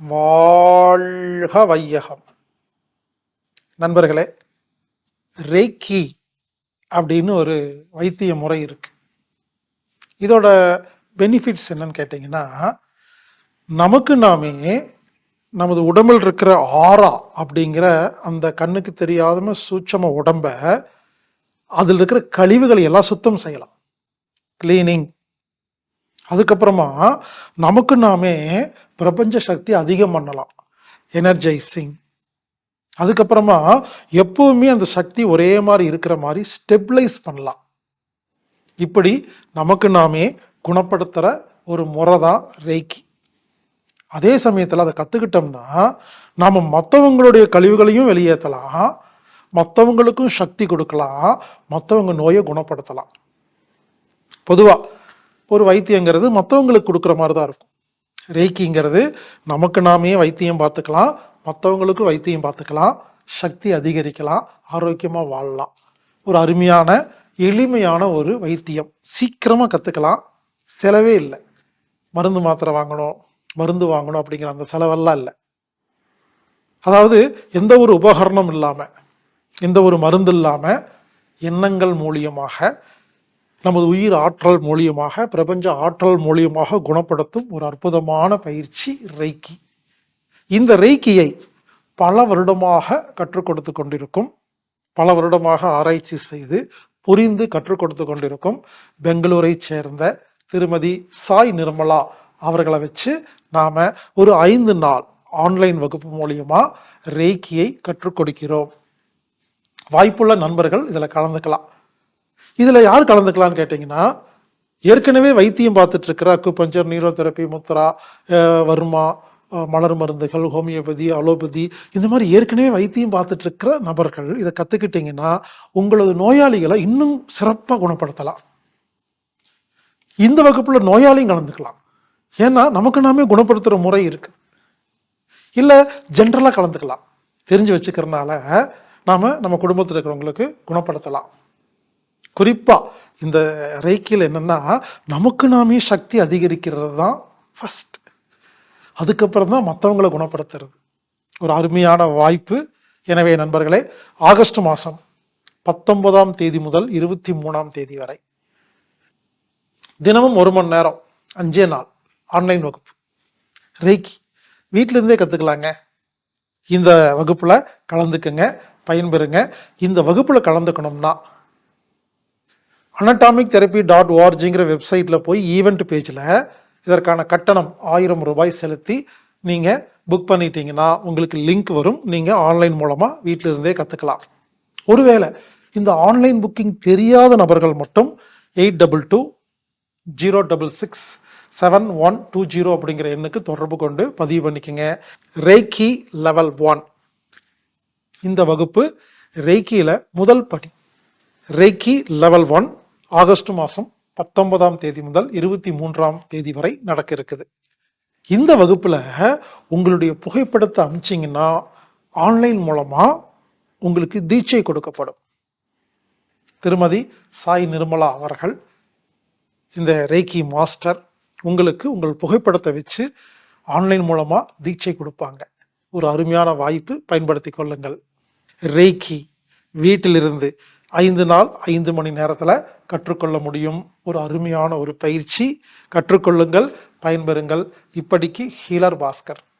வாழ்க வையகம் நண்பர்களே ரேக்கி அப்படின்னு ஒரு வைத்திய முறை இருக்கு. இதோட பெனிஃபிட்ஸ் என்னன்னு கேட்டிங்கன்னா நமக்கு நாமே நமது உடம்பில் இருக்கிற ஆரா அப்படிங்கிற அந்த கண்ணுக்கு தெரியாத சூட்சம உடம்ப அதில் இருக்கிற கழிவுகளை எல்லாம் சுத்தம் செய்யலாம். கிளீனிங் அதுக்கப்புறமா நமக்கு நாமே பிரபஞ்ச சக்தி அதிகம் பண்ணலாம். எனர்ஜைசிங் அதுக்கப்புறமா எப்பவுமே அந்த சக்தி ஒரே மாதிரி இருக்கிற மாதிரி ஸ்டெபிளைஸ் பண்ணலாம். இப்படி நமக்கு நாமே குணப்படுத்துகிற ஒரு முறை தான் ரேக்கி அதே சமயத்தில் அதை கற்றுக்கிட்டோம்னா நாம் மற்றவங்களுடைய கழிவுகளையும் வெளியேற்றலாம் மற்றவங்களுக்கும் சக்தி கொடுக்கலாம். மற்றவங்க நோயை குணப்படுத்தலாம். பொதுவாக ஒரு வைத்தியங்கிறது மற்றவங்களுக்கு கொடுக்குற மாதிரி தான் இருக்கும். ரேக்கிங்கிறது நமக்கு நாமே வைத்தியம் பார்த்துக்கலாம் மற்றவங்களுக்கு வைத்தியம் பார்த்துக்கலாம் சக்தி அதிகரிக்கலாம் ஆரோக்கியமாக வாழலாம். ஒரு அருமையான எளிமையான ஒரு வைத்தியம். சீக்கிரமாக கற்றுக்கலாம் செலவே இல்லை. மருந்து மாத்திரை வாங்கணும் மருந்து வாங்கணும் அப்படிங்கிற அந்த செலவெல்லாம் இல்லை. அதாவது எந்த ஒரு உபகரணம் இல்லாமல் எந்த ஒரு மருந்து இல்லாமல் எண்ணங்கள் மூலியமாக நமது உயிர் ஆற்றல் மூலியமாக பிரபஞ்ச ஆற்றல் மூலியமாக குணப்படுத்தும் ஒரு அற்புதமான பயிற்சி ரெய்கி இந்த ரெய்கியை பல வருடமாக கற்றுக் கொடுத்து கொண்டிருக்கும் பல வருடமாக ஆராய்ச்சி செய்து புரிந்து கற்றுக் கொடுத்து கொண்டிருக்கும் பெங்களூரை சேர்ந்த திருமதி சாய் நிர்மலா அவர்களை வச்சு நாம ஒரு ஐந்து நாள் ஆன்லைன் வகுப்பு மூலியமா ரேக்கியை கற்றுக் கொடுக்கிறோம். வாய்ப்புள்ள நண்பர்கள் இதில் கலந்துக்கலாம். இதில் யார் கலந்துக்கலான்னு கேட்டிங்கன்னா ஏற்கனவே வைத்தியம் பார்த்துட்டு இருக்கிற அக்குபஞ்சர் நீரோதெரப்பி முத்ரா வர்மா மலர் மருந்துகள் ஹோமியோபதி அலோபதி இந்த மாதிரி ஏற்கனவே வைத்தியம் பார்த்துட்டு இருக்கிற நபர்கள் இதை கற்றுக்கிட்டிங்கன்னா உங்களது நோயாளிகளை இன்னும் சிறப்பாக குணப்படுத்தலாம். இந்த வகுப்புல நோயாளியும் கலந்துக்கலாம். ஏன்னா நமக்கு நாமே குணப்படுத்துகிற முறை இருக்கு. இல்லை ஜென்ரலாக கலந்துக்கலாம். தெரிஞ்சு வச்சுக்கிறனால நாம் நம்ம குடும்பத்தில் இருக்கிறவங்களுக்கு குணப்படுத்தலாம். குறிப்பாக இந்த ரேக்கியில் என்னென்னா நமக்கு நாமே சக்தி அதிகரிக்கிறது தான் ஃபர்ஸ்ட் அதுக்கப்புறம் தான் மற்றவங்களை குணப்படுத்துறது. ஒரு அருமையான வாய்ப்பு. எனவே நண்பர்களே ஆகஸ்ட் மாதம் பத்தொன்பதாம் தேதி முதல் இருபத்தி மூணாம் தேதி வரை. தினமும் ஒரு மணி நேரம் அஞ்சே நாள் ஆன்லைன் வகுப்பு. ரேக்கி வீட்டிலேருந்தே கற்றுக்கலாங்க இந்த வகுப்பில் கலந்துக்குங்க பயன்பெறுங்க. இந்த வகுப்பில் கலந்துக்கணும்னா அனட்டாமிக் தெரப்பி டாட் ஓஆர்ஜிங்கிற வெப்சைட்டில் போய் ஈவெண்ட் பேஜில் இதற்கான கட்டணம் ஆயிரம் ரூபாய் செலுத்தி நீங்கள் புக் பண்ணிட்டீங்கன்னா உங்களுக்கு லிங்க் வரும். நீங்கள் ஆன்லைன் மூலமாக வீட்டிலிருந்தே கற்றுக்கலாம் ஒருவேளை இந்த ஆன்லைன் புக்கிங் தெரியாத நபர்கள் மட்டும் eight double two zero double six seven one two zero அப்படிங்கிற எண்ணுக்கு தொடர்பு கொண்டு பதிவு பண்ணிக்கோங்க. ரேக்கி லெவல் ஒன் இந்த வகுப்பு ரேக்கியில் முதல் படி. ரேக்கி லெவல் ஒன் ஆகஸ்ட் மாதம் பத்தொன்பதாம் தேதி முதல் இருபத்தி மூன்றாம் தேதி வரை நடக்க இருக்குது இந்த வகுப்பில் உங்களுடைய புகைப்படத்தை அமிச்சிங்கன்னா ஆன்லைன் மூலமாக உங்களுக்கு தீட்சை கொடுக்கப்படும். திருமதி சாய் நிர்மலா அவர்கள் இந்த ரேக்கி மாஸ்டர் உங்களுக்கு உங்கள் புகைப்படத்தை வச்சு ஆன்லைன் மூலமாக தீட்சை கொடுப்பாங்க. ஒரு அருமையான வாய்ப்பு பயன்படுத்தி கொள்ளுங்கள். ரேக்கி வீட்டிலிருந்து ஐந்து நாள் ஐந்து மணி நேரத்தில் கற்றுக்கொள்ள முடியும். ஒரு அருமையான ஒரு பயிற்சி. கற்றுக்கொள்ளுங்கள் பயன்பெறுங்கள். இப்படிக்கு ஹீலர் பாஸ்கர்.